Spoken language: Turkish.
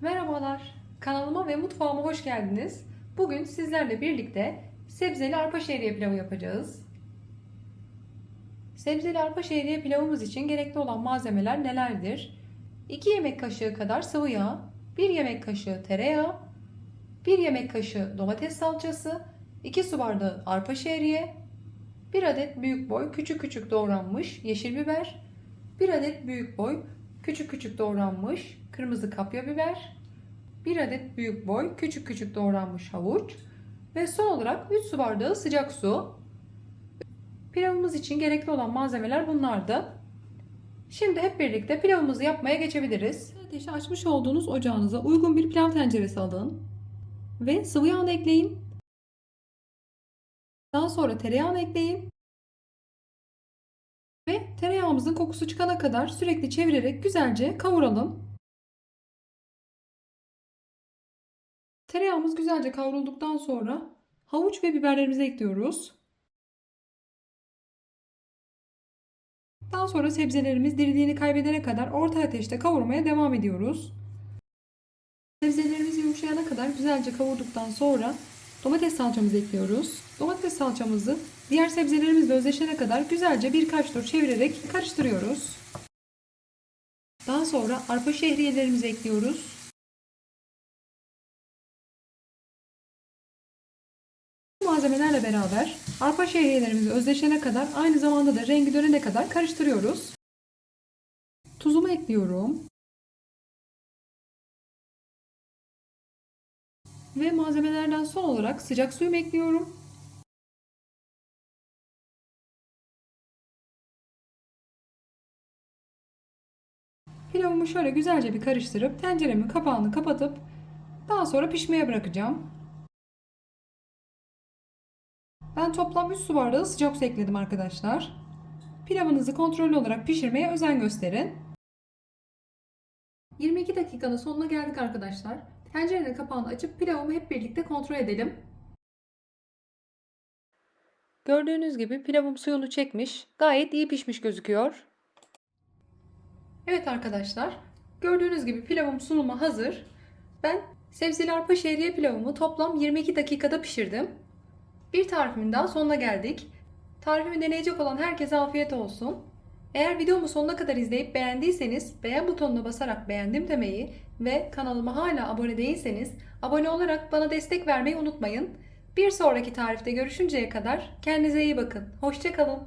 Merhabalar, kanalıma ve mutfağıma hoş geldiniz. Bugün sizlerle birlikte sebzeli arpa şehriye pilavı yapacağız. Sebzeli arpa şehriye pilavımız için gerekli olan malzemeler nelerdir? 2 yemek kaşığı kadar sıvı yağ, 1 yemek kaşığı tereyağı, 1 yemek kaşığı domates salçası, 2 su bardağı arpa şehriye, 1 adet büyük boy küçük küçük doğranmış yeşil biber, 1 adet büyük boy küçük küçük doğranmış kırmızı kapya biber, 1 adet büyük boy küçük küçük doğranmış havuç ve son olarak 3 su bardağı sıcak su. Pilavımız için gerekli olan malzemeler bunlardı. Şimdi hep birlikte pilavımızı yapmaya geçebiliriz. Ateşi açmış olduğunuz ocağınıza uygun bir pilav tenceresi alın ve sıvı yağını ekleyin. Daha sonra tereyağını ekleyin. Ve tereyağımızın kokusu çıkana kadar sürekli çevirerek güzelce kavuralım. Tereyağımız güzelce kavrulduktan sonra havuç ve biberlerimizi ekliyoruz. Daha sonra sebzelerimiz diriliğini kaybedene kadar orta ateşte kavurmaya devam ediyoruz. Sebzelerimiz yumuşayana kadar güzelce kavurduktan sonra domates salçamızı ekliyoruz. Domates salçamızı diğer sebzelerimizle özleşene kadar güzelce birkaç tur çevirerek karıştırıyoruz. Daha sonra arpa şehriyelerimizi ekliyoruz. Malzemelerle beraber arpa şehriyelerimizi özleşene kadar aynı zamanda da rengi dönene kadar karıştırıyoruz. Tuzumu ekliyorum. Ve malzemelerden son olarak sıcak suyumu ekliyorum. Pilavımı şöyle güzelce bir karıştırıp tenceremin kapağını kapatıp daha sonra pişmeye bırakacağım. Ben toplam 3 su bardağı sıcak su ekledim arkadaşlar. Pilavınızı kontrollü olarak pişirmeye özen gösterin. 22 dakikanın sonuna geldik arkadaşlar. Tencerenin kapağını açıp pilavımı hep birlikte kontrol edelim. Gördüğünüz gibi pilavım suyunu çekmiş. Gayet iyi pişmiş gözüküyor. Evet arkadaşlar. Gördüğünüz gibi pilavım sunuma hazır. Ben sebzeli arpa şehriye pilavımı toplam 22 dakikada pişirdim. Bir tarifimin daha sonuna geldik. Tarifimi deneyecek olan herkese afiyet olsun. Eğer videomu sonuna kadar izleyip beğendiyseniz beğen butonuna basarak beğendim demeyi ve kanalıma hala abone değilseniz abone olarak bana destek vermeyi unutmayın. Bir sonraki tarifte görüşünceye kadar kendinize iyi bakın. Hoşçakalın.